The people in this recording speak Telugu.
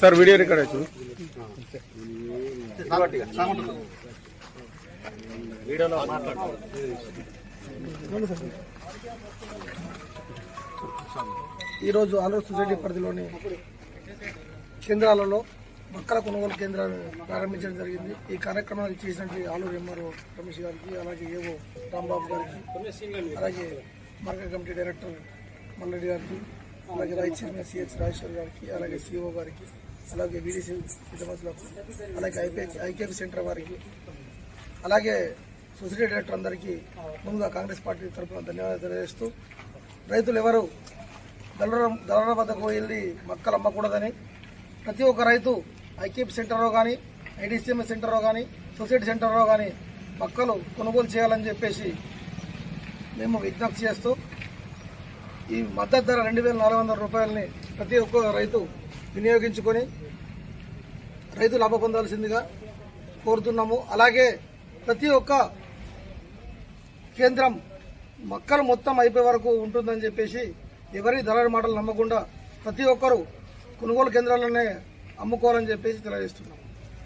సార్ వీడియో రికార్డ్ అవుతుంది ఈరోజు ఆంధ్ర సొసైటీ పరిధిలోని కేంద్రాలలో మక్కల కొనుగోలు కేంద్రాలు ప్రారంభించడం జరిగింది. ఈ కార్యక్రమానికి చేసినటువంటి ఆలూరు ఎంఆర్ఓ రమేష్ గారికి అలాగే ఏవో రాంబాబు గారికి అలాగే మార్కెట్ కమిటీ డైరెక్టర్ మల్లెడ్డి గారికి అలాగే వైస్ చైర్మన్ సిహెచ్ రాజేశ్వర్ గారికి అలాగే సిఓ గారికి అలాగే వీడీసీ విద్యార్థులకు అలాగే ఐపీ ఐకేపీ సెంటర్ వారికి అలాగే సొసైటీ డైరెక్టర్ అందరికీ ముందుగా కాంగ్రెస్ పార్టీ తరఫున ధన్యవాదాలు తెలియజేస్తూ రైతులు ఎవరు? దళర దళాల వద్దకు వెళ్ళి మక్కలు అమ్మకూడదని ప్రతి ఒక్క రైతు ఐకేపీ సెంటర్లో కానీ ఐడిసిఎంఎస్ సెంటర్లో కానీ సొసైటీ సెంటర్లో కానీ మొక్కలు కొనుగోలు చేయాలని చెప్పేసి మేము విజ్ఞప్తి చేస్తూ ఈ మద్దతు ధర రెండు వేల నాలుగు వందల రూపాయలని ప్రతి ఒక్క రైతు వినియోగించుకొని రైతు లాభ పొందాల్సిందిగా కోరుతున్నాము. అలాగే ప్రతి ఒక్క కేంద్రం మొక్కలు మొత్తం అయిపోయే వరకు ఉంటుందని చెప్పేసి ఎవరి ధరల మాటలు నమ్మకుండా ప్రతి ఒక్కరూ కొనుగోలు కేంద్రాలనే అమ్ముకోవాలని చెప్పేసి తెలియజేస్తున్నాం